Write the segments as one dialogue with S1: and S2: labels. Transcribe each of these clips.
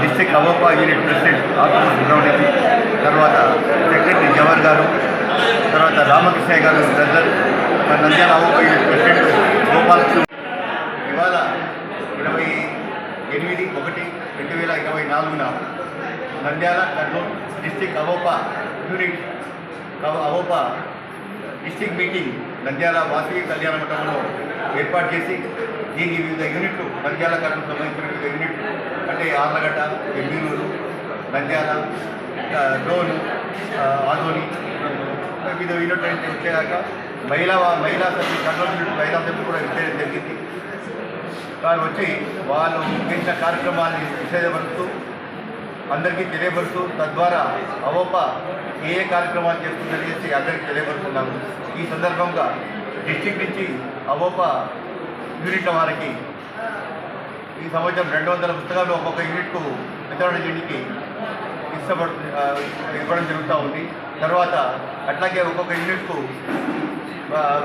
S1: District AVOPA unit president Akula Subrahmanyam తర్వాత secretary Jawahar garu తర్వాత Ramakrishna garu brother Nandyal AVOPA unit president Gopal ఇవాళ ఇరవై ఎనిమిది ఒకటి రెండు వేల ఇరవై నాలుగున Nandyal Kurnool district AVOPA unit AVOPA district meeting Nandyal Vasavi కళ్యాణ మండపంలో ఏర్పాటు చేసి దీనికి వివిధ యూనిట్లు నంద్యాల కళకు సంబంధించిన వివిధ యూనిట్లు అంటే ఆర్లగడ్డ ఎమ్మినూరు నంద్యాల డోను ఆదోని వివిధ యూనిట్లు అయితే వచ్చేదాకా మహిళా మహిళా సభ్యులు కంట్రోల్ యూనిట్ మహిళా సభ్యులు కూడా విచ్చేయడం జరిగింది. వారు వచ్చి వాళ్ళు ముఖ్యంగా కార్యక్రమాన్ని నిషేధపరుస్తూ అందరికీ తెలియపరుస్తూ తద్వారా అవోప ఏ ఏ కార్యక్రమాలు చేస్తుందని చెప్పి అందరికీ తెలియపరుస్తున్నాము. ఈ సందర్భంగా డిస్టిక్ నుంచి అవోప యూనిట్ల వారికి ఈ సంవత్సరం రెండు వందల పుస్తకాలు ఒక్కొక్క యూనిట్కు వితరణ చేయడానికి ఇష్టపడు ఇవ్వడం జరుగుతూ ఉంది. తర్వాత అట్లాగే ఒక్కొక్క యూనిట్కు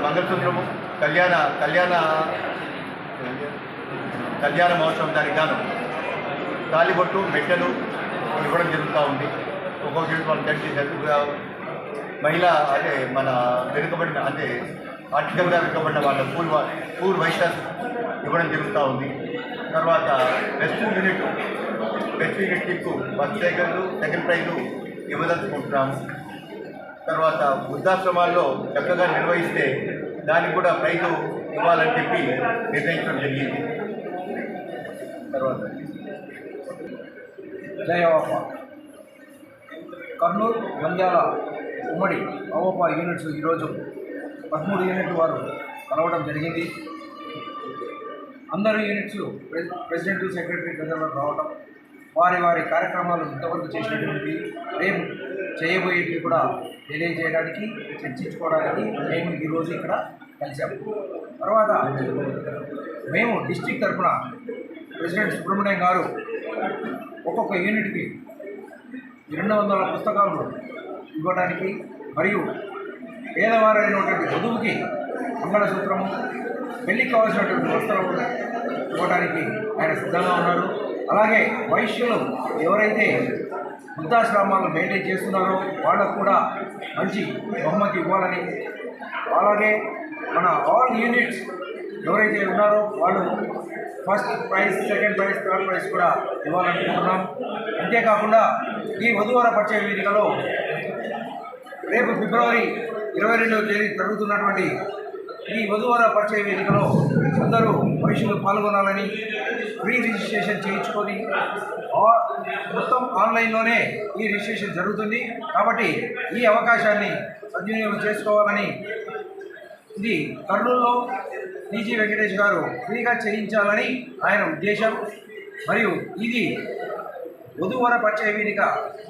S1: మంగళసూత్రము కళ్యాణ కళ్యాణ కళ్యాణ మహోత్సవం దానికి గాను తాలిబొట్టు మెట్టెలు ఇవ్వడం జరుగుతూ ఉంది. ఒక్కొక్క యూనిట్ వాళ్ళు టెస్ట్ చేశారు. మహిళ అదే మన వెనుకబడిన అంటే ఆర్థికంగా వెనుకబడిన వాళ్ళ పూల్ పూర్ పూల్ వైశ్యాస్ ఇవ్వడం జరుగుతూ ఉంది. తర్వాత బెస్ట్ యూనిట్ బెస్ట్ యూనిట్ కిక్కు ఫస్ట్ సెకండ్ సెకండ్ ప్రైజు ఇవ్వదలుచుకుంటున్నాము. తర్వాత వృద్ధాశ్రమాల్లో చక్కగా నిర్వహిస్తే దానికి కూడా ప్రైజు ఇవ్వాలని చెప్పి నిర్ణయించడం జరిగింది. తర్వాత
S2: జయవాప. కర్నూలు నంద్యాల ఉమ్మడి అవప యూనిట్స్ ఈరోజు పదమూడు యూనిట్లు వారు కలవడం జరిగింది. అందరు యూనిట్స్ ప్రె- ప్రెసిడెంట్ సెక్రటరీ ట్రెజరర్ రావడం వారి వారి కార్యక్రమాలు ఇంతవరకు చేసినటువంటి రేపు చేయబోయేటివి కూడా తెలియజేయడానికి చర్చించుకోవడానికి మేము ఈరోజు ఇక్కడ కలిసాము తర్వాత మేము డిస్టిక్ తరఫున ప్రెసిడెంట్ సుబ్రహ్మణ్యం గారు ఒక్కొక్క యూనిట్కి రెండు వందల పుస్తకాలు ఇవ్వడానికి మరియు పేదవారైనటువంటి వధువుకి మంగళసూత్రము పెళ్ళికి కావాల్సినటువంటి వస్త్రము ఇవ్వడానికి ఆయన సిద్ధంగా ఉన్నారు. అలాగే వైశ్యులు ఎవరైతే వృద్ధాశ్రమాలు మెయింటైన్ చేస్తున్నారో వాళ్ళకు కూడా మంచి బహుమతి ఇవ్వాలని. అలాగే మన ఆల్ యూనిట్స్ ఎవరైతే ఉన్నారో వాళ్ళు first prize second prize third prize కూడా ఇవ్వాలనుకుంటున్నాం. అంతేకాకుండా ఈ వధువర పరిచయ వేదికలో రేపు ఫిబ్రవరి ఇరవై రెండవ తేదీ జరుగుతున్నటువంటి ఈ వధువర పరిచయ వేదికలో అందరూ మనుషులు పాల్గొనాలని ప్రీ రిజిస్ట్రేషన్ చేయించుకొని మొత్తం ఆన్లైన్లోనే ఈ రిజిస్ట్రేషన్ జరుగుతుంది. కాబట్టి ఈ అవకాశాన్ని సద్వినియోగం చేసుకోవాలని ఇది కర్నూలులో డీజీ వెంకటేష్ గారు ఫ్రీగా చేయించాలని ఆయన ఉద్దేశం. మరియు ఇది వధువర పరిచయ వేదిక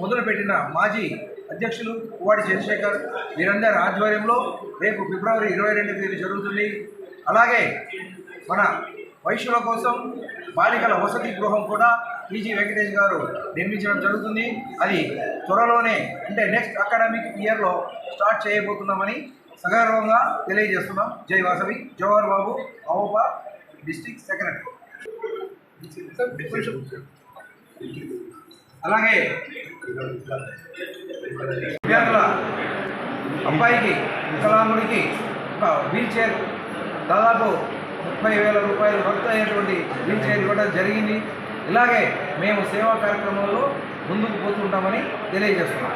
S2: మొదలుపెట్టిన మాజీ అధ్యక్షులు పువ్వాడి చంద్రశేఖర్ వీరందరి ఆధ్వర్యంలో రేపు ఫిబ్రవరి ఇరవై రెండు తేదీ జరుగుతుంది. అలాగే మన వైశ్యుల కోసం బాలికల వసతి గృహం కూడా పీజీ వెంకటేష్ గారు నిర్మించడం జరుగుతుంది. అది త్వరలోనే అంటే నెక్స్ట్ అకాడమిక్ ఇయర్లో స్టార్ట్ చేయబోతున్నామని సగర్వంగా తెలియజేస్తున్నాం. జై వాసవి జవహర్ బాబు అవోపా డిస్టిక్ సెక్రటరీ. అలాగే విద్యార్థుల అబ్బాయికి వికలాంగుడికి ఒక వీల్ చైర్ దాదాపు ముప్పై వేల రూపాయలు ఖర్చు అయ్యేటువంటి వీల్ చైర్ ఇవ్వడం జరిగింది. ఇలాగే మేము సేవా కార్యక్రమంలో ముందుకు పోతుంటామని తెలియజేస్తున్నాం.